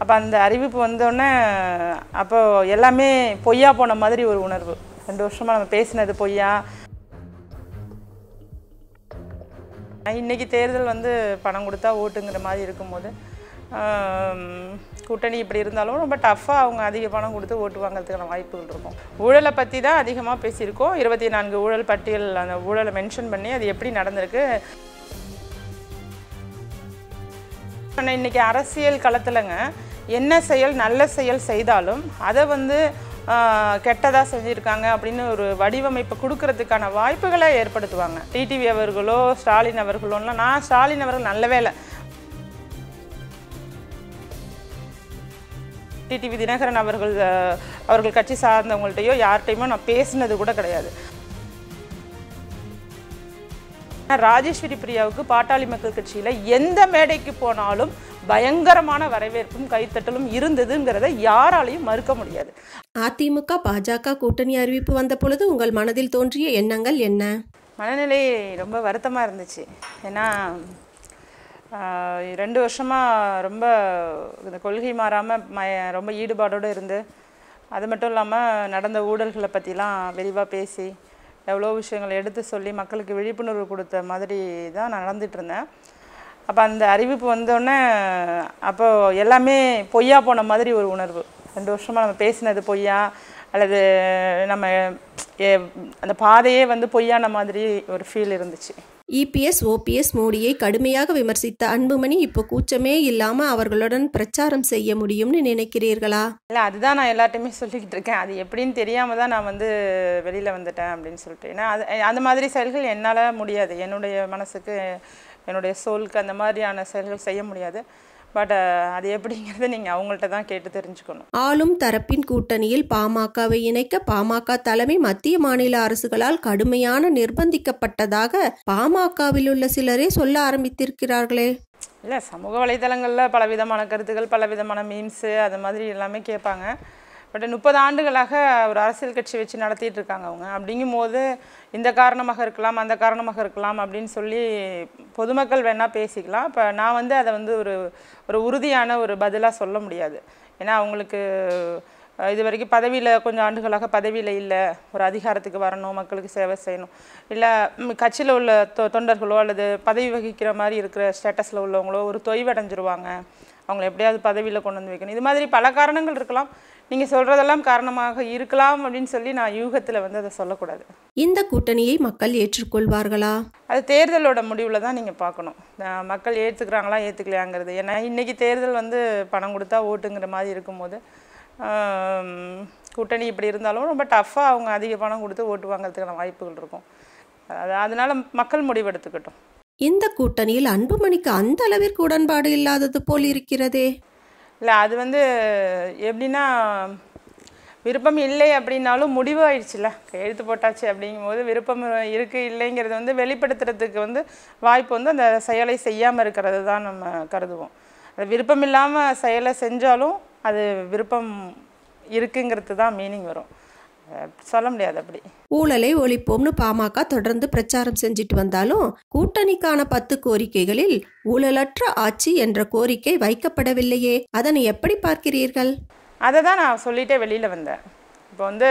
அப்போ அந்த அறிவிப்பு வந்தோடனே அப்போ எல்லாமே பொய்யா போன மாதிரி ஒரு உணர்வு. ரெண்டு வருஷமாக நம்ம பேசினது பொய்யா. இன்றைக்கி தேர்தல் வந்து பணம் கொடுத்தா ஓட்டுங்கிற மாதிரி இருக்கும்போது கூட்டணி இப்படி இருந்தாலும் ரொம்ப டஃப்பாக அவங்க அதிக பணம் கொடுத்து ஓட்டு வாங்கிறதுக்கான வாய்ப்புகள் இருக்கும். ஊழலை பற்றி தான் அதிகமாக பேசியிருக்கோம். இருபத்தி நான்கு ஊழல் பட்டியல் அந்த ஊழலை மென்ஷன் பண்ணி அது எப்படி நடந்திருக்கு. ஆனால் இன்றைக்கி அரசியல் களத்தில்ங்க என்ன செயல் நல்ல செயல் செய்தாலும் அதை வந்து கெட்டதாக செஞ்சுருக்காங்க அப்படின்னு ஒரு வடிவமைப்பை கொடுக்கறதுக்கான வாய்ப்புகளை ஏற்படுத்துவாங்க. டிடிவி அவர்களோ ஸ்டாலின் அவர்களோலாம் நான் ஸ்டாலின் அவர்கள் நல்ல வேலை டிடிவி தினகரன் அவர்கள் அவர்கள் கட்சி சார்ந்தவங்கள்ட்டையோ யார்கிட்டையுமோ நான் பேசினது கூட கிடையாது. ராஜேஸ்வரி பிரியாவுக்கு பாட்டாளி மக்கள் கட்சியில் எந்த மேடைக்கு போனாலும் பயங்கரமான வரவேற்பும் கைத்தட்டலும் இருந்ததுங்கிறத யாராலையும் மறுக்க முடியாது. அதிமுக பாஜக கூட்டணி அறிவிப்பு வந்த பொழுது உங்கள் மனதில் தோன்றிய எண்ணங்கள் என்ன? மனநிலை ரொம்ப வருத்தமாக இருந்துச்சு. ஏன்னா ரெண்டு வருஷமாக ரொம்ப இந்த கொள்கை மாறாமல் ம ரொம்ப ஈடுபாடோடு இருந்து அது மட்டும் இல்லாமல் நடந்த ஊழல்களை பற்றிலாம் விரிவாக பேசி எவ்வளோ விஷயங்களை எடுத்து சொல்லி மக்களுக்கு விழிப்புணர்வு கொடுத்த மாதிரி தான் இருந்தேன். அப்போ அந்த அறிவிப்பு வந்தோடனே அப்போ எல்லாமே பொய்யா போன மாதிரி ஒரு உணர்வு. ரெண்டு வருஷமாக நம்ம பேசினது பொய்யா அல்லது நம்ம அந்த பாதையே வந்து பொய்யான மாதிரி ஒரு ஃபீல் இருந்துச்சு. இபிஎஸ் ஓபிஎஸ் மோடியை கடுமையாக விமர்சித்த அன்புமணி இப்போ கூச்சமே இல்லாம அவர்களுடன் பிரச்சாரம் செய்ய முடியும்னு நினைக்கிறீர்களா? இல்லை அதுதான் நான் எல்லார்ட்டையுமே சொல்லிக்கிட்டு இருக்கேன். அது எப்படின்னு தெரியாமல் தான் நான் வந்து வெளியில் வந்துட்டேன் அப்படின்னு சொல்லிட்டு. ஏன்னா அது அந்த மாதிரி செயல்கள் என்னால் முடியாது. என்னுடைய மனசுக்கு என்னுடைய சோலுக்கு அந்த மாதிரியான செயல்கள் செய்ய முடியாது. பட் அது எப்படிங்கிறத நீங்கள் அவங்கள்ட்ட தான் கேட்டு தெரிஞ்சுக்கணும். ஆளும் தரப்பின் கூட்டணியில் பாமகவை இணைக்க பாமக தலைமை மத்திய மாநில அரசுகளால் கடுமையான நிர்பந்திக்கப்பட்டதாக பாமகவில் உள்ள சிலரே சொல்ல ஆரம்பித்திருக்கிறார்களே. இல்லை சமூக வலைதளங்களில் பலவிதமான கருத்துக்கள் பலவிதமான மீம்ஸு அது மாதிரி எல்லாமே கேட்பாங்க. பட் முப்பது ஆண்டுகளாக ஒரு அரசியல் கட்சி வச்சு நடத்திட்டு இருக்காங்க அவங்க. அப்படிங்கும்போது இந்த காரணமாக இருக்கலாம் அந்த காரணமாக இருக்கலாம் அப்படின்னு சொல்லி பொதுமக்கள் வேணால் பேசிக்கலாம். இப்போ நான் வந்து அதை வந்து ஒரு ஒரு உறுதியான ஒரு பதிலாக சொல்ல முடியாது. ஏன்னா அவங்களுக்கு இது வரைக்கும் பதவியில் கொஞ்சம் ஆண்டுகளாக பதவியில் இல்லை. ஒரு அதிகாரத்துக்கு வரணும் மக்களுக்கு சேவை செய்யணும். இல்லை கட்சியில் உள்ள தொ தொண்டர்களோ அல்லது பதவி வகிக்கிற மாதிரி இருக்கிற ஸ்டேட்டஸில் உள்ளவங்களோ ஒரு தொய்வடைஞ்சிருவாங்க. அவங்கள எப்படியாவது பதவியில் கொண்டு வந்து வைக்கணும். இது மாதிரி பல காரணங்கள் இருக்கலாம். நீங்கள் சொல்கிறதெல்லாம் காரணமாக இருக்கலாம் அப்படின்னு சொல்லி நான் யூகத்தில் வந்து அதை சொல்லக்கூடாது. இந்த கூட்டணியை மக்கள் ஏற்றுக்கொள்வார்களா? அது தேர்தலோட முடிவில் தான் நீங்கள் பார்க்கணும். மக்கள் ஏற்றுக்கிறாங்களா ஏற்றுக்கலையாங்கிறது ஏன்னா இன்றைக்கி தேர்தல் வந்து பணம் கொடுத்தா ஓட்டுங்கிற மாதிரி இருக்கும்போது கூட்டணி இப்படி இருந்தாலும் ரொம்ப டஃப்பாக அவங்க அதிக பணம் கொடுத்து ஓட்டு வாங்குறதுக்கான வாய்ப்புகள் இருக்கும். அது அதனால மக்கள் முடிவெடுத்துக்கட்டும். இந்த கூட்டணியில் அன்புமணிக்கு அந்த அளவிற்கு உடன்பாடு இல்லாதது போல் இருக்கிறதே? இல்லை அது வந்து எப்படின்னா விருப்பம் இல்லை அப்படின்னாலும் முடிவு ஆயிடுச்சுல கையெழுத்து போட்டாச்சு அப்படிங்கும்போது விருப்பம் இருக்குது இல்லைங்கிறது வந்து வெளிப்படுத்துறதுக்கு வந்து வாய்ப்பு வந்து அந்த செயலை செய்யாமல் இருக்கிறது தான் நம்ம கருதுவோம். அது விருப்பம் இல்லாமல் செயலை செஞ்சாலும் அது விருப்பம் இருக்குங்கிறது தான் மீனிங் வரும். சொல்ல முடியாது அப்படி. ஊழலை ஒழிப்போம்னு பாமக தொடர்ந்து பிரச்சாரம் செஞ்சிட்டு வந்தாலும் கூட்டணிக்கான பத்து கோரிக்கைகளில் ஊழலற்ற ஆட்சி என்ற கோரிக்கை வைக்கப்படவில்லையே. அதனை எப்படி பார்க்கிறீர்கள்? அதை தான் நான் சொல்லிட்டே வெளியில் வந்தேன். இப்போ வந்து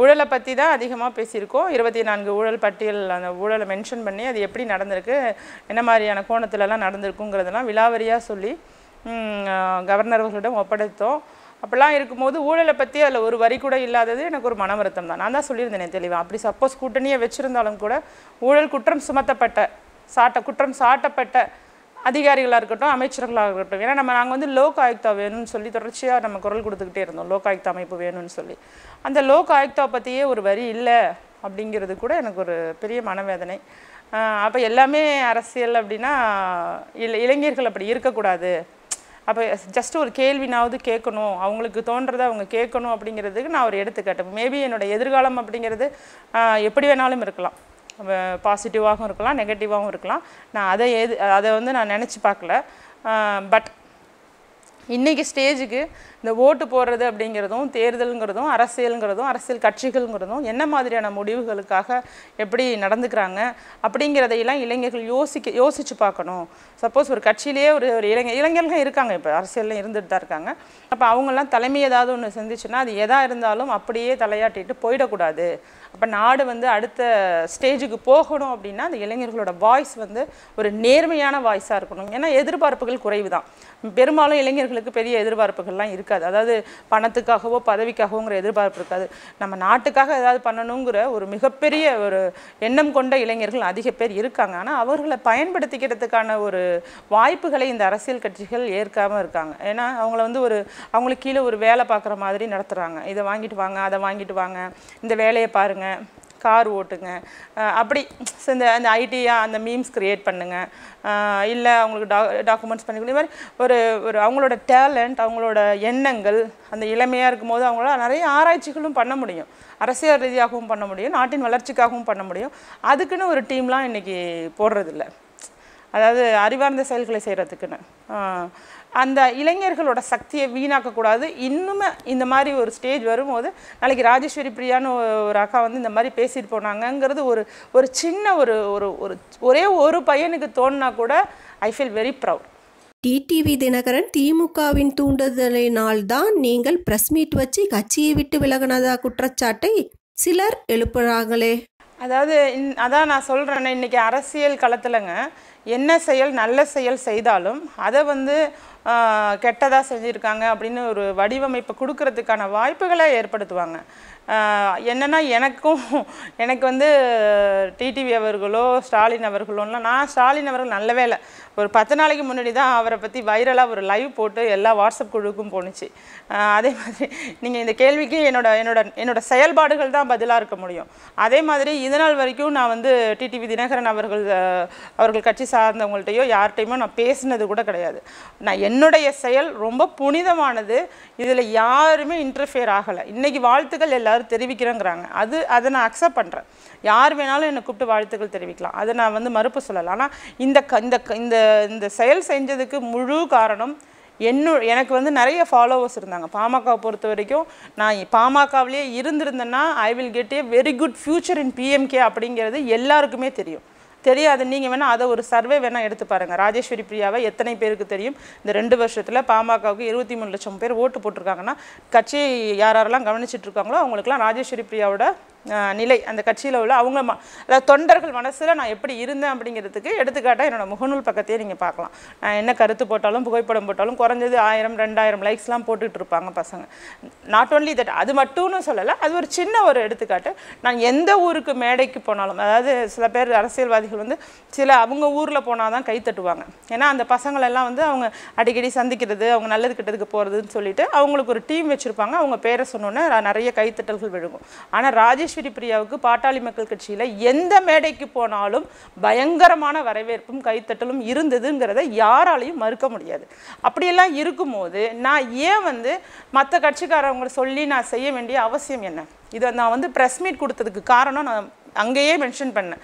ஊழலை பற்றி தான் அதிகமாக பேசியிருக்கோம். இருபத்தி நான்கு ஊழல் பட்டியல் அந்த ஊழலை மென்ஷன் பண்ணி அது எப்படி நடந்திருக்கு என்ன மாதிரியான கோணத்துலலாம் நடந்திருக்குங்கிறதெல்லாம் விலாவரியாக சொல்லி கவர்னர் அவர்களிடம் ஒப்படைத்தோம். அப்படிலாம் இருக்கும்போது ஊழலை பற்றி அதில் ஒரு வரி கூட இல்லாதது எனக்கு ஒரு மன வருத்தம் தான். நான் தான் சொல்லியிருந்தேனே தெளிவாக அப்படி சப்போஸ் கூட்டணியை வச்சுருந்தாலும் கூட ஊழல் குற்றம் சுமத்தப்பட்ட சாட்ட குற்றம் சாட்டப்பட்ட அதிகாரிகளாக இருக்கட்டும் அமைச்சர்களாக இருக்கட்டும். ஏன்னா நம்ம நாங்கள் வந்து லோக் ஆயுக்தா வேணும்னு சொல்லி தொடர்ச்சியாக நம்ம குரல் கொடுத்துக்கிட்டே இருந்தோம். லோக் ஆயுக்தா அமைப்பு வேணும்னு சொல்லி. அந்த லோக் ஆயுக்தா பற்றியே ஒரு வரி இல்லை அப்படிங்கிறது கூட எனக்கு ஒரு பெரிய மனவேதனை. அப்போ எல்லாமே அரசியல் அப்படின்னா இளைஞர்கள் அப்படி இருக்கக்கூடாது. அப்போ ஜஸ்ட் ஒரு கேள்வினாவது கேட்கணும். அவங்களுக்கு தோன்றதை அவங்க கேட்கணும் அப்படிங்கிறதுக்கு நான் ஒரு எடுத்துக்காட்டேன் மேபி என்னோட எதிர்காலம் அப்படிங்கிறது எப்படி வேணாலும் இருக்கலாம். பாசிட்டிவாகவும் இருக்கலாம் நெகட்டிவாகவும் இருக்கலாம். நான் அதை எது அதை வந்து நான் நினச்சி பார்க்கல. பட் இன்றைக்கி ஸ்டேஜுக்கு இந்த ஓட்டு போடுறது அப்படிங்கிறதும் தேர்தலுங்கிறதும் அரசியலுங்கிறதும் அரசியல் கட்சிகள்ங்கிறதும் என்ன மாதிரியான முடிவுகளுக்காக எப்படி நடந்துக்கிறாங்க அப்படிங்கிறதையெல்லாம் இளைஞர்கள் யோசிக்க யோசித்து பார்க்கணும். சப்போஸ் ஒரு கட்சியிலேயே ஒரு ஒரு இளைஞர் இளைஞர்கள் இருக்காங்க இப்போ அரசியலில் இருந்துட்டு தான் இருக்காங்க. அப்போ அவங்கெல்லாம் தலைமை ஏதாவது ஒன்று செஞ்சிச்சுன்னா அது எதா இருந்தாலும் அப்படியே தலையாட்டிட்டு போயிடக்கூடாது. அப்போ நாடு வந்து அடுத்த ஸ்டேஜுக்கு போகணும் அப்படின்னா அந்த இளைஞர்களோட வாய்ஸ் வந்து ஒரு நேர்மையான வாய்ஸாக இருக்கணும். ஏன்னா எதிர்பார்ப்புகள் குறைவு தான் பெரும்பாலும் இளைஞர்களுக்கு பெரிய எதிர்பார்ப்புகள்லாம் இருக்குது. அதாவது பணத்துக்காகவோ பதவிக்காகவோங்கிற எதிர்பார்ப்பு இருக்காது. நம்ம நாட்டுக்காக ஏதாவது பண்ணணுங்கிற ஒரு மிகப்பெரிய ஒரு எண்ணம் கொண்ட இளைஞர்கள் அதிக பேர் இருக்காங்க. ஆனால் அவர்களை பயன்படுத்திக்கிறதுக்கான ஒரு வாய்ப்புகளை இந்த அரசியல் கட்சிகள் ஏற்காமல் இருக்காங்க. ஏன்னா அவங்கள வந்து ஒரு அவங்களுக்கு கீழே ஒரு வேலை பார்க்குற மாதிரி நடத்துகிறாங்க இதை வாங்கிட்டு வாங்க அதை வாங்கிட்டு வாங்க. இந்த வேலையை பாருங்கள் கார் ஓட்டுங்க. அப்படி இந்த அந்த ஐடியா அந்த மீம்ஸ் க்ரியேட் பண்ணுங்கள் இல்லை அவங்களுக்கு டா டாக்குமெண்ட்ஸ் பண்ணி இது இந்த மாதிரி ஒரு ஒரு அவங்களோட டேலண்ட் அவங்களோட எண்ணங்கள் அந்த இளமையாக இருக்கும்போது அவங்களால நிறைய ஆராய்ச்சிகளும் பண்ண முடியும். அரசியல் ரீதியாகவும் பண்ண முடியும். நாட்டின் வளர்ச்சிக்காகவும் பண்ண முடியும். அதுக்குன்னு ஒரு டீம்லாம் இன்றைக்கி போடுறதில்ல. அதாவது அறிவார்ந்த செயல்களை செய்கிறதுக்குன்னு அந்த இளைஞர்களோட சக்தியை வீணாக்கக்கூடாது. இன்னுமே இந்த மாதிரி ஒரு ஸ்டேஜ் வரும்போது நாளைக்கு ராஜேஸ்வரி பிரியான்னு ஒரு அக்கா வந்து இந்த மாதிரி பேசிட்டு போனாங்கங்கிறது ஒரு ஒரு சின்ன ஒரு ஒரு ஒரு ஒரே ஒரு பையனுக்கு தோணுனா கூட I feel very proud TTV Dhinakaran திமுகவின் தூண்டுதலினால்தான் நீங்கள் பிரஸ் மீட் வச்சு கட்சியை விட்டு விலகினதா குற்றச்சாட்டை சிலர் எழுப்புறாங்களே. அதாவது அதான் நான் சொல்கிறேன்னே இன்றைக்கி அரசியல் களத்துலங்க என்ன செயல் நல்ல செயல் செய்தாலும் அதை வந்து கெட்டதாக செஞ்சுருக்காங்க அப்படின்னு ஒரு வடிவமைப்பை கொடுக்கறதுக்கான வாய்ப்புகளை ஏற்படுத்துவாங்க. என்னென்னா எனக்கும் எனக்கு வந்து டிடிவி அவர்களோ ஸ்டாலின் அவர்களோலாம் நான் ஸ்டாலின் அவர்கள் நல்ல வேலை ஒரு பத்து நாளைக்கு முன்னாடி தான் அவரை பற்றி வைரலாக ஒரு லைவ் போட்டு எல்லா வாட்ஸ்அப் குழுவுக்கும் போணுச்சு. அதே மாதிரி நீங்கள் இந்த கேள்விக்கு என்னோட என்னோட என்னோட செயல்பாடுகள் தான் பதிலாக இருக்க முடியும். அதே மாதிரி இதனால் வரைக்கும் நான் வந்து டிடிவி தினகரன் அவர்கள் அவர்கள் கட்சி சார்ந்தவங்கள்ட்டையோ யார்கிட்டையுமோ நான் பேசினது கூட கிடையாது. நான் என்னுடைய செயல் ரொம்ப புனிதமானது. இதில் யாருமே இன்டர்ஃபியர் ஆகலை. இன்னைக்கு வாழ்த்துக்கள் எல்லாரும் தெரிவிக்கிறோங்கிறாங்க. அது அதை நான் அக்செப்ட் பண்ணுறேன் யார் வேணாலும் என்னை கூப்பிட்டு வாழ்த்துக்கள் தெரிவிக்கலாம். அதை நான் வந்து மறுப்பு சொல்லலை ஆனால் இந்த க இந்த க- இந்த இந்த செயல் செஞ்சதுக்கு முழு காரணம் என்னோ எனக்கு வந்து நிறைய ஃபாலோவர்ஸ் இருந்தாங்க. பாமகவை பொறுத்த வரைக்கும் நான் பாமகவிலேயே இருந்திருந்தேன்னா I will get a very good future in PMK அப்படிங்கிறது எல்லாருக்குமே தெரியும். தெரியாது. நீங்கள் வேணால் அதை ஒரு சர்வே வேணால் எடுத்து பாருங்கள் ராஜேஸ்வரி பிரியாவை எத்தனை பேருக்கு தெரியும்? இந்த ரெண்டு வருஷத்தில் பாமகவுக்கு இருபத்தி மூணு லட்சம் பேர் ஓட்டு போட்டிருக்காங்கன்னா கட்சி யாரெல்லாம் கவனிச்சிட்டு இருக்காங்களோ அவங்களுக்குலாம் ராஜேஸ்வரி பிரியாவோட நிலை அந்த கட்சியில் உள்ள அவங்க ம அதாவது தொண்டர்கள் மனசில் நான் எப்படி இருந்தேன் அப்படிங்கிறதுக்கு எடுத்துக்காட்டாக என்னோடய முகநூல் பக்கத்தையே நீங்கள் பார்க்கலாம். நான் என்ன கருத்து போட்டாலும் புகைப்படம் போட்டாலும் குறைஞ்சது ஆயிரம் ரெண்டாயிரம் லைக்ஸ்லாம் போட்டுட்டு இருப்பாங்க பசங்க. நாட் ஓன்லி தட் அது மட்டும்னு சொல்லலை அது ஒரு சின்ன ஒரு எடுத்துக்காட்டு. நான் எந்த ஊருக்கு மேடைக்கு போனாலும் அதாவது சில பேர் அரசியல்வாதிகள் வந்து சில அவங்க ஊரில் போனால் தான் கை தட்டுவாங்க. ஏன்னா அந்த பசங்களெல்லாம் வந்து அவங்க அடிக்கடி சந்திக்கிறது அவங்க நல்லது கெட்டதுக்கு போகிறதுன்னு சொல்லிட்டு அவங்களுக்கு ஒரு டீம் வச்சுருப்பாங்க. அவங்க பேரை சொன்னோன்னே நிறைய கைத்தட்டல்கள் விழுகும். ஆனால் ராஜேஷ் ராஜேஸ்வரி பிரியாவுக்கு பாட்டாளி மக்கள் கட்சியில் எந்த மேடைக்கு போனாலும் பயங்கரமான வரவேற்பும் கைத்தட்டலும் இருந்ததுங்கிறத யாராலையும் மறுக்க முடியாது. அப்படியெல்லாம் இருக்கும்போது நான் ஏன் வந்து மற்ற கட்சிக்காரவங்க சொல்லி நான் செய்ய வேண்டிய அவசியம் என்ன? இதை நான் வந்து ப்ரெஸ் மீட் கொடுத்ததுக்கு காரணம் நான் அங்கேயே மென்ஷன் பண்ணேன்.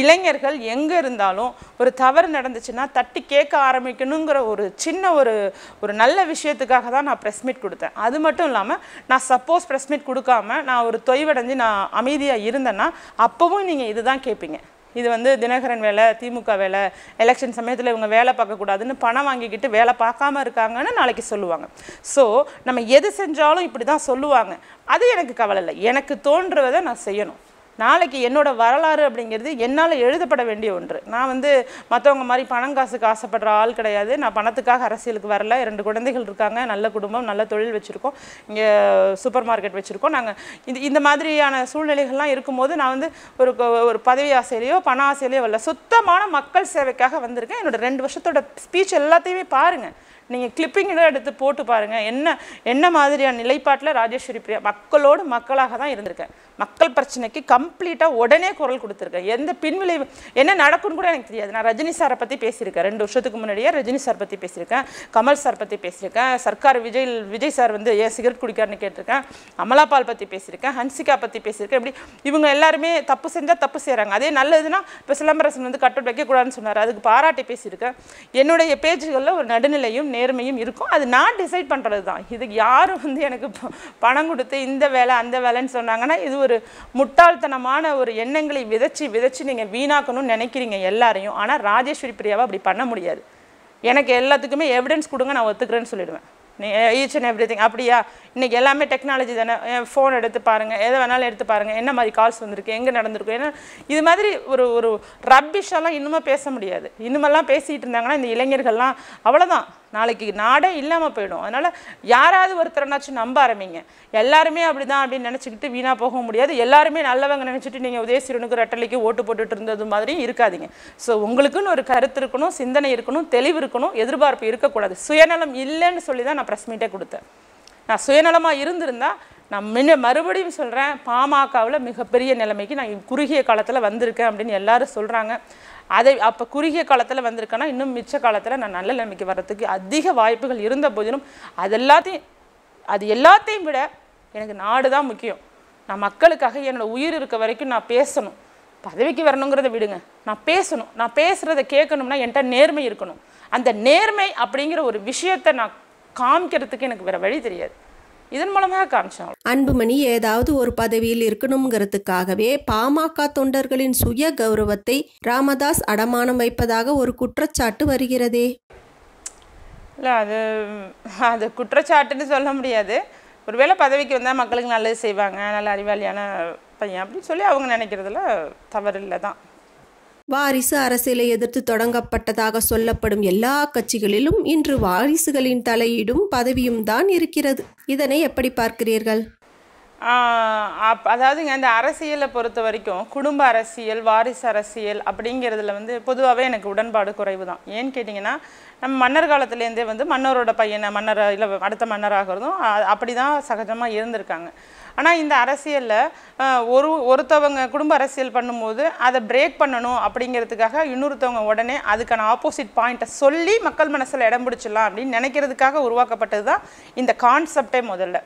இளைஞர்கள் எங்கே இருந்தாலும் ஒரு தவறு நடந்துச்சுன்னா தட்டி கேட்க ஆரம்பிக்கணுங்கிற ஒரு சின்ன ஒரு ஒரு நல்ல விஷயத்துக்காக தான் நான் ப்ரெஸ் மீட் கொடுத்தேன். அது மட்டும் இல்லாமல் நான் சப்போஸ் ப்ரெஸ் மீட் கொடுக்காம நான் ஒரு தொய்வடைஞ்சு நான் அமைதியாக இருந்தேன்னா அப்போவும் நீங்கள் இதுதான் கேட்பீங்க இது வந்து தினகரன் வேலை திமுக வேலை எலெக்ஷன் சமயத்தில் இவங்க வேலை பார்க்கக்கூடாதுன்னு பணம் வாங்கிக்கிட்டு வேலை பார்க்காம இருக்காங்கன்னு நாளைக்கு சொல்லுவாங்க. ஸோ நம்ம எது செஞ்சாலும் இப்படி தான் சொல்லுவாங்க. அது எனக்கு கவலை இல்லை. எனக்கு தோன்றுவதை நான் செய்யணும். நாளைக்கு என்னோட வரலாறு அப்படிங்கிறது என்னால் எழுதப்பட வேண்டிய ஒன்று. நான் வந்து மற்றவங்க மாதிரி பணம் காசுக்கு ஆசைப்படுற ஆள் கிடையாது. நான் பணத்துக்காக அரசியலுக்கு வரல. ரெண்டு குழந்தைகள் இருக்காங்க. நல்ல குடும்பம் நல்ல தொழில் வச்சுருக்கோம். இங்கே சூப்பர் மார்க்கெட் வச்சுருக்கோம். நாங்கள் இது இந்த மாதிரியான சூழ்நிலைகள்லாம் இருக்கும்போது நான் வந்து ஒரு ஒரு பதவி ஆசையிலையோ பண ஆசையிலையோ வரல. சுத்தமான மக்கள் சேவைக்காக வந்திருக்கேன். என்னோட ரெண்டு வருஷத்தோட ஸ்பீச் எல்லாத்தையுமே பாருங்கள் நீங்கள் கிளிப்பிங்கோட எடுத்து போட்டு பாருங்கள் என்ன என்ன மாதிரியான நிலைப்பாட்டில் ராஜேஸ்வரி பிரியா மக்களோடு மக்களாக தான் இருந்திருக்கேன். மக்கள் பிரச்சனைக்கு கம்ப்ளீட்டாக உடனே குரல் கொடுத்துருக்கேன். எந்த பின்விளைவு என்ன நடக்கும்னு கூட எனக்கு தெரியாது. நான் ரஜினி சாரை பற்றி பேசியிருக்கேன். ரெண்டு வருஷத்துக்கு முன்னாடியே ரஜினி சார் பற்றி பேசியிருக்கேன். கமல் சார் பற்றி பேசியிருக்கேன். சர்க்கார் விஜய் விஜய் சார் வந்து ஏன் சிகரெட் குடிக்காருன்னு கேட்டிருக்கேன். அமலாபால் பற்றி பேசியிருக்கேன். ஹன்சிகா பற்றி பேசியிருக்கேன். இப்படி இவங்க எல்லாருமே தப்பு செஞ்சால் தப்பு செய்கிறாங்க அதே நல்லதுன்னா இப்போ சிலம்பரசன் வந்து கட்டட் வைக்கக்கூடாதுன்னு சொன்னார். அதுக்கு பாராட்டி பேசியிருக்கேன். என்னுடைய பேஜுகளில் ஒரு நடுநிலையும் நேர்மையும் இருக்கும். அது நான் டிசைட் பண்ணுறது தான் இதுக்கு யாரும் வந்து எனக்கு பணம் கொடுத்து இந்த வேலை அந்த வேலைன்னு சொன்னாங்கன்னா இது ஒரு ஒரு முட்டாள்தனமான ஒரு எண்ணங்களை விதைச்சி விதைச்சி நீங்கள் வீணாக்கணும்னு நினைக்கிறீங்க எல்லாரையும். ஆனால் ராஜேஸ்வரி பிரியாவை அப்படி பண்ண முடியாது. எனக்கு எல்லாத்துக்குமே எவிடன்ஸ் கொடுங்க நான் ஒத்துக்கிறேன்னு சொல்லிடுவேன். நீ ஈச் அண்ட் எவ்ரி திங் அப்படியா? இன்றைக்கி எல்லாமே டெக்னாலஜி தானே. ஃபோன் எடுத்து பாருங்கள் எதை வேணாலும் எடுத்து பாருங்கள் என்ன மாதிரி கால்ஸ் வந்திருக்கு? எங்கே நடந்திருக்கு? ஏன்னா இது மாதிரி ஒரு ஒரு ரப்பிஷெல்லாம் இன்னுமே பேச முடியாது. இனிமெல்லாம் பேசிகிட்டு இருந்தாங்கன்னா இந்த இளைஞர்கள்லாம் அவ்வளோதான் நாளைக்கு நாடே இல்லாமல் போயிடும். அதனால் யாராவது ஒருத்தரனாச்சும் நம்ப ஆரம்பிங்க. எல்லாருமே அப்படிதான் அப்படின்னு நினச்சிக்கிட்டு வீணாக போக முடியாது. எல்லாருமே நல்லவங்க நினச்சிட்டு நீங்கள் உதயசீரனுக்கு ரெட்டலைக்கு ஓட்டு போட்டுட்டு இருந்தது மாதிரி இருக்காதீங்க. ஸோ உங்களுக்குன்னு ஒரு கருத்து இருக்கணும் சிந்தனை இருக்கணும் தெளிவு இருக்கணும் எதிர்பார்ப்பு இருக்கக்கூடாது. சுயநலம் இல்லைன்னு சொல்லி தான் நான் ப்ரெஸ் மீட்டே கொடுத்தேன். நான் சுயநலமாக இருந்திருந்தால் நான் முன்ன மறுபடியும் சொல்கிறேன் பாமகவில் மிகப்பெரிய நிலைமைக்கு நான் குறுகிய காலத்தில் வந்திருக்கேன் அப்படின்னு எல்லாரும் சொல்கிறாங்க அதை அப்போ குறுகிய காலத்தில் வந்திருக்கேன்னா இன்னும் மிச்ச காலத்தில் நான் நல்ல நிலைமைக்கு வர்றதுக்கு அதிக வாய்ப்புகள் இருந்த போதிலும் அது எல்லாத்தையும் அது எல்லாத்தையும் விட எனக்கு நாடு தான் முக்கியம். நான் மக்களுக்காக என்னோட உயிர் இருக்க வரைக்கும் நான் பேசணும். பதவிக்கு வரணுங்கிறத விடுங்க. நான் பேசணும். நான் பேசுகிறத கேட்கணும்னா என்கிட்ட நேர்மை இருக்கணும். அந்த நேர்மை அப்படிங்கிற ஒரு விஷயத்தை நான் காமிக்கிறதுக்கு எனக்கு வேறு வழி தெரியாது. இதன் மூலமாக காமிச்சோம் அன்புமணி ஏதாவது ஒரு பதவியில் இருக்கணுங்கிறதுக்காகவே பாமக தொண்டர்களின் சுய கௌரவத்தை ராமதாஸ் அடமானம் வைப்பதாக ஒரு குற்றச்சாட்டு வருகிறதே. இல்லை அது அது குற்றச்சாட்டுன்னு சொல்ல முடியாது. ஒருவேளை பதவிக்கு வந்தால் மக்களுக்கு நல்லது செய்வாங்க நல்ல அறிவாளியான பையன் அப்படின்னு சொல்லி அவங்க நினைக்கிறதுல தவறில்லை தான். வாரிசு அரசியலை எதிர்த்து தொடங்கப்பட்டதாக சொல்லப்படும் எல்லா கட்சிகளிலும் இன்று வாரிசுகளின் தலையீடும் பதவியும் தான் இருக்கிறது. இதனை எப்படி பார்க்கிறீர்கள்? அப் அதாவதுங்க இந்த அரசியலை பொறுத்த வரைக்கும் குடும்ப அரசியல் வாரிசு அரசியல் அப்படிங்கிறதுல வந்து பொதுவாகவே எனக்கு உடன்பாடு குறைவு தான். ஏன்னு கேட்டிங்கன்னா நம்ம மன்னர் காலத்துலேருந்தே வந்து மன்னரோட பையனை மன்னர் இல்லை அடுத்த மன்னராகிறதும் அப்படி தான் சகஜமாக இருந்திருக்காங்க. ஆனால் இந்த அரசியலில் ஒரு ஒருத்தவங்க குடும்ப அரசியல் பண்ணும்போது அதை பிரேக் பண்ணணும் அப்படிங்கிறதுக்காக இன்னொருத்தவங்க உடனே அதுக்கான ஆப்போசிட் பாயிண்ட்டை சொல்லி மக்கள் மனசில் இடம் பிடிச்சிடலாம் அப்படின்னு நினைக்கிறதுக்காக உருவாக்கப்பட்டது தான் இந்த கான்செப்டே முதல்ல.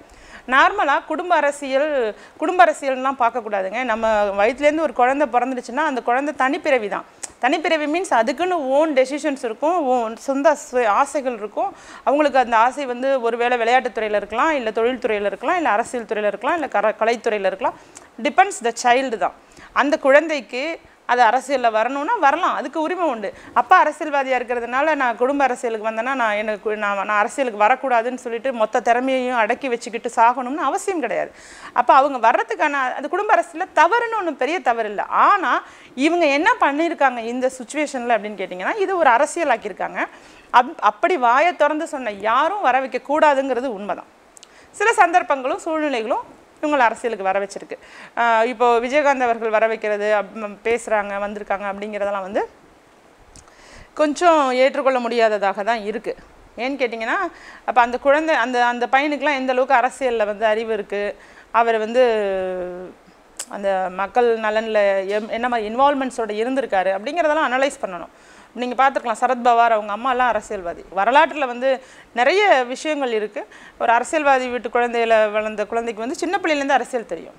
நார்மலாக குடும்ப அரசியல் குடும்ப அரசியல்லாம் பார்க்கக்கூடாதுங்க. நம்ம வயிற்றுலேருந்து ஒரு குழந்தை பிறந்துடுச்சுன்னா அந்த குழந்தை தனிப்பிறவி தான். தனிப்பிறவி மீன்ஸ் அதுக்குன்னு ஓன் டெசிஷன்ஸ் இருக்கும் ஓன் சொந்த சு- ஆசைகள் இருக்கும். அவங்களுக்கு அந்த ஆசை வந்து ஒருவேளை விளையாட்டுத்துறையில் இருக்கலாம் இல்லை தொழில்துறையில் இருக்கலாம் இல்லை அரசியல் துறையில் இருக்கலாம் இல்லை கர கலைத்துறையில் இருக்கலாம். டிபெண்ட்ஸ் த சைல்டு தான். அந்த குழந்தைக்கு அது அரசியலில் வரணும்னா வரலாம். அதுக்கு உரிமை உண்டு. அப்பா அரசியல்வாதியாக இருக்கிறதுனால நான் குடும்ப அரசியலுக்கு வந்தேன்னா நான் எனக்கு நான் நான் அரசியலுக்கு வரக்கூடாதுன்னு சொல்லிட்டு மொத்த திறமையையும் அடக்கி வச்சுக்கிட்டு சாகணும்னு அவசியம் கிடையாது. அப்போ அவங்க வர்றதுக்கான அது குடும்ப அரசியலில் தவறுன்னு ஒன்றும் பெரிய தவறு இல்லை. ஆனால் இவங்க என்ன பண்ணியிருக்காங்க இந்த சுச்சுவேஷனில் அப்படின்னு கேட்டிங்கன்னா இது ஒரு அரசியலாக்கியிருக்காங்க. அப் அப்படி வாயை திறந்து சொன்ன யாரும் வர வைக்கக்கூடாதுங்கிறது உண்மைதான். சில சந்தர்ப்பங்களும் சூழ்நிலைகளும் இவங்களை அரசியலுக்கு வர வச்சிருக்கு. இப்போ விஜயகாந்த் அவர்கள் வர வைக்கிறது பேசுகிறாங்க பேசுறாங்க வந்திருக்காங்க அப்படிங்கிறதெல்லாம் வந்து கொஞ்சம் ஏற்றுக்கொள்ள முடியாததாக தான் இருக்குது ஏன்னு கேட்டிங்கன்னா அப்போ அந்த குழந்தை அந்த அந்த பையனுக்கெலாம் எந்த அளவுக்கு அரசியலில் வந்து அறிவு இருக்குது அவர் வந்து அந்த மக்கள் நலனில் எம் என்ன மாதிரி இன்வால்மெண்ட்ஸோட இருந்திருக்காரு அப்படிங்கிறதெல்லாம் அனலைஸ் பண்ணணும். நீங்கள் பார்த்துருக்கலாம் சரத்பவார் அவங்க அம்மாலாம் அரசியல்வாதி. வரலாற்றில் வந்து நிறைய விஷயங்கள் இருக்குது ஒரு அரசியல்வாதி வீட்டு குழந்தையில் வளர்ந்த குழந்தைக்கு வந்து சின்ன பிள்ளையிலேருந்து அரசியல் தெரியும்.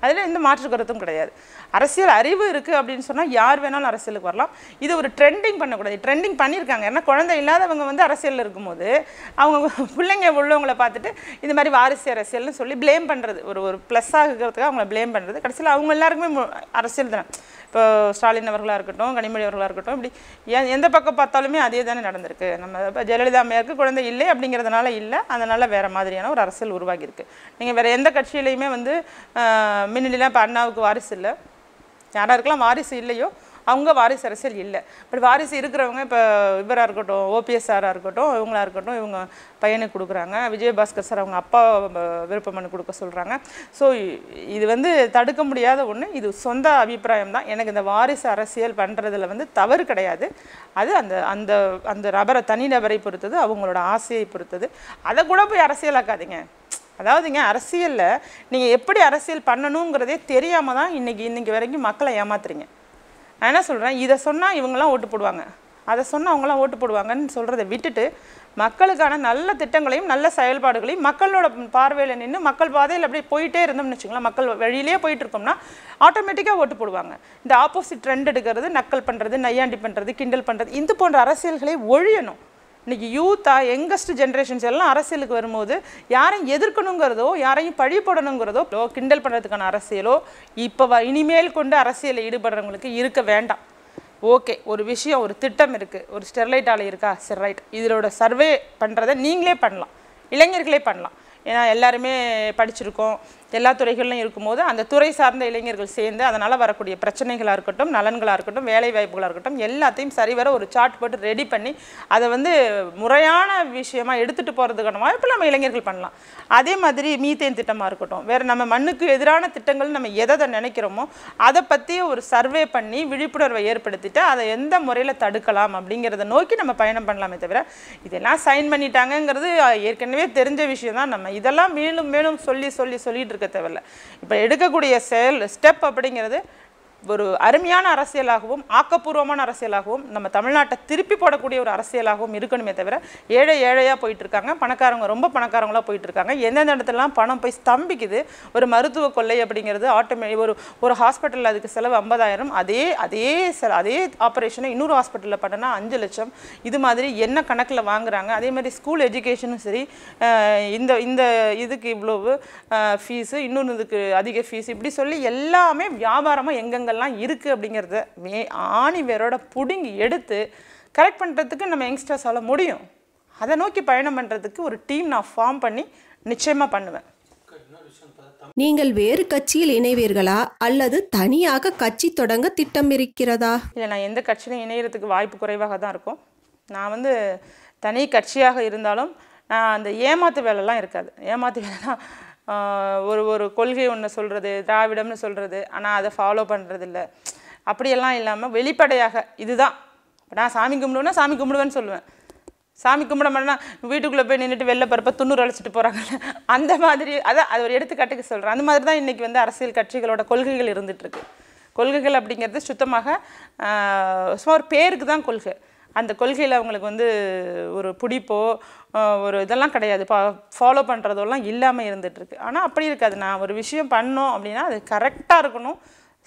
அதில் எந்த மாற்று கருத்தும் கிடையாது. அரசியல் அறிவு இருக்குது அப்படின்னு சொன்னால் யார் வேணாலும் அரசியலுக்கு வரலாம். இது ஒரு ட்ரெண்டிங் பண்ணக்கூடாது. ட்ரெண்டிங் பண்ணியிருக்காங்க. ஏன்னா குழந்தை இல்லாதவங்க வந்து அரசியலில் இருக்கும்போது அவங்க பிள்ளைங்க உள்ளவங்கள பார்த்துட்டு இந்த மாதிரி வாரிசு அரசியல்னு சொல்லி ப்ளேம் பண்ணுறது ஒரு ஒரு ப்ளஸ் ஆகுறதுக்காக அவங்கள ப்ளேம் பண்ணுறது கடைசியில் அவங்க எல்லாருக்குமே அரசியல் தானே. இப்போ ஸ்டாலின் அவர்களாக இருக்கட்டும் கனிமொழி அவர்களாக இருக்கட்டும் இப்படி எ- எந்த பக்கம் பார்த்தாலுமே அதே தானே நடந்திருக்கு. நம்ம இப்போ ஜெயலலிதா அம்மையாருக்கு குழந்தை இல்லை அப்படிங்கிறதுனால இல்லை. அதனால் வேறு மாதிரியான ஒரு அரசியல் உருவாகியிருக்கு. நீங்கள் வேறு எந்த கட்சியிலையுமே வந்து மின்னிலாம் இப்போ அண்ணாவுக்கு வாரிசு இல்லை. யாராருக்கெல்லாம் வாரிசு இல்லையோ அவங்க வாரிசு அரசியல் இல்லை. பட் வாரிசு இருக்கிறவங்க இப்போ இவராக இருக்கட்டும் ஓபிஎஸ் சாராக இருக்கட்டும் இவங்களா இருக்கட்டும் இவங்க பையனுக்கு கொடுக்குறாங்க. விஜயபாஸ்கர் சார் அவங்க அப்பா விருப்பம் பண்ணி கொடுக்க சொல்கிறாங்க ஸோ இது வந்து தடுக்க முடியாத ஒன்று இது சொந்த அபிப்பிராயம் தான். எனக்கு இந்த வாரிசு அரசியல் பண்ணுறதுல வந்து தவறு கிடையாது. அது அந்த அந்த அந்த நபரை தனி நபரை பொறுத்தது அவங்களோட ஆசையை பொறுத்தது. அதை கூட போய் அரசியலாக்காதீங்க. அதாவதுங்க அரசியலில் நீங்கள் எப்படி அரசியல் பண்ணணுங்கிறதே தெரியாமல் தான் இன்றைக்கி இன்றைக்கி வரைக்கும் மக்களை ஏமாத்துறீங்க. நான் என்ன சொல்கிறேன் இதை சொன்னால் இவங்கெல்லாம் ஓட்டு போடுவாங்க. அதை சொன்னால் அவங்களாம் ஓட்டு போடுவாங்கன்னு சொல்கிறத விட்டுட்டு மக்களுக்கான நல்ல திட்டங்களையும் நல்ல செயல்பாடுகளையும் மக்களோட பார்வையில் நின்று மக்கள் பாதையில் அப்படியே போயிட்டே இருந்தோம்னு வச்சுங்களேன் மக்கள் வழியிலேயே போயிட்டு இருக்கோம்னா ஆட்டோமேட்டிக்காக ஓட்டு போடுவாங்க. இந்த ஆப்போசிட் ட்ரெண்ட் எடுக்கிறது நக்கல் பண்ணுறது நையாண்டி பண்ணுறது கிண்டல் பண்ணுறது இது போன்ற அரசியல்களை ஒழியணும். இன்னைக்கு யூத்தாக யங்கஸ்ட் ஜென்ரேஷன்ஸ் எல்லாம் அரசியலுக்கு வரும்போது யாரையும் எதிர்க்கணுங்கிறதோ யாரையும் பழி போடணுங்கிறதோ லோ கிண்டல் பண்ணுறதுக்கான அரசியலோ இப்போ வ- இனிமேல் கொண்டு அரசியலில் ஈடுபடுறவங்களுக்கு இருக்க வேண்டாம். ஓகே ஒரு விஷயம் ஒரு திட்டம் இருக்குது ஒரு ஸ்டெர்லைட் ஆலை இருக்கா? சரி ரைட் இதோட சர்வே பண்ணுறதை நீங்களே பண்ணலாம். இளைஞர்களே பண்ணலாம். ஏன்னா எல்லாருமே படிச்சிருக்கோம். எல்லா துறைகளிலும் இருக்கும்போது அந்த துறை சார்ந்த இளைஞர்கள் சேர்ந்து அதனால் வரக்கூடிய பிரச்சனைகளாக இருக்கட்டும் நலன்களாக இருக்கட்டும் வேலை வாய்ப்புகளாக இருக்கட்டும் எல்லாத்தையும் சரிவர ஒரு சார்ட் போட்டு ரெடி பண்ணி அதை வந்து முறையான விஷயமா எடுத்துகிட்டு போகிறதுக்கான வாய்ப்பு நம்ம இளைஞர்கள் பண்ணலாம். அதே மாதிரி மீத்தேன் திட்டமாக இருக்கட்டும் வேறு நம்ம மண்ணுக்கு எதிரான திட்டங்கள் நம்ம எதை எதை நினைக்கிறோமோ அதை பற்றி ஒரு சர்வே பண்ணி விழிப்புணர்வை ஏற்படுத்திட்டு அதை எந்த முறையில் தடுக்கலாம் அப்படிங்கிறத நோக்கி நம்ம பயணம் பண்ணலாமே தவிர இதெல்லாம் சைன் பண்ணிட்டாங்கங்கிறது ஏற்கனவே தெரிஞ்ச விஷயம் தான். நம்ம இதெல்லாம் மேலும் மேலும் சொல்லி சொல்லி சொல்லிட்டு இருக்க தேவையில்ல. இப்போ எடுக்கக்கூடிய செயல் ஸ்டெப் அப்படிங்கிறது ஒரு அருமையான அரசியலாகவும் ஆக்கப்பூர்வமான அரசியலாகவும் நம்ம தமிழ்நாட்டை திருப்பி போடக்கூடிய ஒரு அரசியலாகவும் இருக்கணுமே தவிர ஏழை ஏழையாக போயிட்டுருக்காங்க. பணக்காரங்க ரொம்ப பணக்காரங்களாக போயிட்டுருக்காங்க. எந்தெந்த இடத்துலலாம் பணம் போய் ஸ்தம்பிக்குது ஒரு மருத்துவ கொள்ளை அப்படிங்கிறது ஆட்டோமே ஒரு ஒரு ஹாஸ்பிட்டலில் அதுக்கு செலவு ஐம்பதாயிரம் அதே அதே செல அதே ஆப்ரேஷனை இன்னொரு ஹாஸ்பிட்டலில் பண்ணனா அஞ்சு லட்சம். இது மாதிரி என்ன கணக்கில் வாங்குறாங்க? அதே மாதிரி ஸ்கூல் எஜுகேஷனும் சரி இந்த இந்த இதுக்கு இவ்வளவு ஃபீஸு இன்னொன்று இதுக்கு அதிக ஃபீஸ் இப்படி சொல்லி எல்லாமே வியாபாரமாக எங்கெங்கெல்லாம் இருக்குது அப்படிங்கிறத மே ஆணி வேரோட பிடுங்கி எடுத்து கரெக்ட் பண்ணுறதுக்கு நம்ம யங்ஸ்டர்ஸால் முடியும். அதை நோக்கி பயணம் பண்ணுறதுக்கு ஒரு டீம் நான் ஃபார்ம் பண்ணி நிச்சயமாக பண்ணுவேன். நீங்கள் வேறு கட்சியில் இணைவீர்களா? அல்லது தனியாக கட்சி தொடங்க திட்டம் இருக்கிறதா? இல்லை நான் எந்த கட்சியிலும் இணையறதுக்கு வாய்ப்பு குறைவாக தான் இருக்கும். நான் வந்து தனி கட்சியாக இருந்தாலும் நான் அந்த ஏமாத்து வேலைலாம் இருக்காது. ஏமாத்து ஆஹ், ஒரு ஒரு கொள்கை ஒன்று சொல்கிறது திராவிடம்னு சொல்கிறது ஆனால் அதை ஃபாலோ பண்ணுறதில்ல அப்படியெல்லாம் இல்லாமல் வெளிப்படையாக இதுதான். இப்போ நான் சாமி கும்பிடுவேன்னா சாமி கும்பிடுவேன்னு சொல்லுவேன். சாமி கும்பிட மாட்டேன்னா வீட்டுக்குள்ளே போய் நின்றுட்டு வெளில பருப்ப துண்ணூறு அழைச்சிட்டு போகிறாங்கல்ல அந்த மாதிரி அதான் அது ஒரு எடுத்துக்காட்டுக்கு சொல்கிறேன் அந்த மாதிரி தான் இன்றைக்கி வந்து அரசியல் கட்சிகளோட கொள்கைகள் இருந்துகிட்ருக்கு கொள்கைகள் அப்படிங்கிறது சுத்தமாக சும்மா ஒரு பேருக்கு தான் கொள்கை. அந்த கொள்கையில் அவங்களுக்கு வந்து ஒரு பிடிப்போ ஒரு இதெல்லாம் கிடையாது. பா ஃபாலோ பண்ணுறதெல்லாம் இல்லாமல் இருந்துகிட்ருக்கு ஆனால் அப்படி இருக்காது. நான் ஒரு விஷயம் பண்ணோம் அப்படின்னா அது கரெக்டாக இருக்கணும்.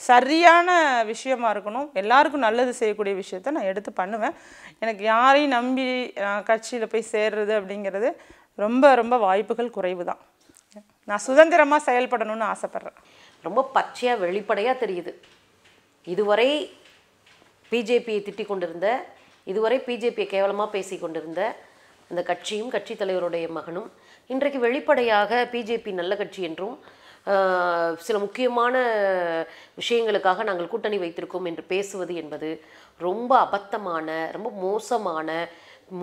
சரியான விஷயமா இருக்கணும். எல்லாருக்கும் நல்லது செய்யக்கூடிய விஷயத்த நான் எடுத்து பண்ணுவேன். எனக்கு யாரையும் நம்பி நான் கட்சியில் போய் சேர்றது அப்படிங்கிறது ரொம்ப ரொம்ப வாய்ப்புகள் குறைவு தான் நான் சுதந்திரமாக செயல்படணும்னு ஆசைப்பட்றேன். ரொம்ப பச்சையாக வெளிப்படையாக தெரியுது. இதுவரை பிஜேபியை திட்டிக் கொண்டிருந்த இதுவரை பிஜேபியை கேவலமாக பேசி கொண்டிருந்த அந்த கட்சியும் கட்சி தலைவருடைய மகனும் இன்றைக்கு வெளிப்படையாக பிஜேபி நல்ல கட்சி என்றும் சில முக்கியமான விஷயங்களுக்காக நாங்கள் கூட்டணி வைத்திருக்கோம் என்று பேசுவது என்பது ரொம்ப அபத்தமான ரொம்ப மோசமான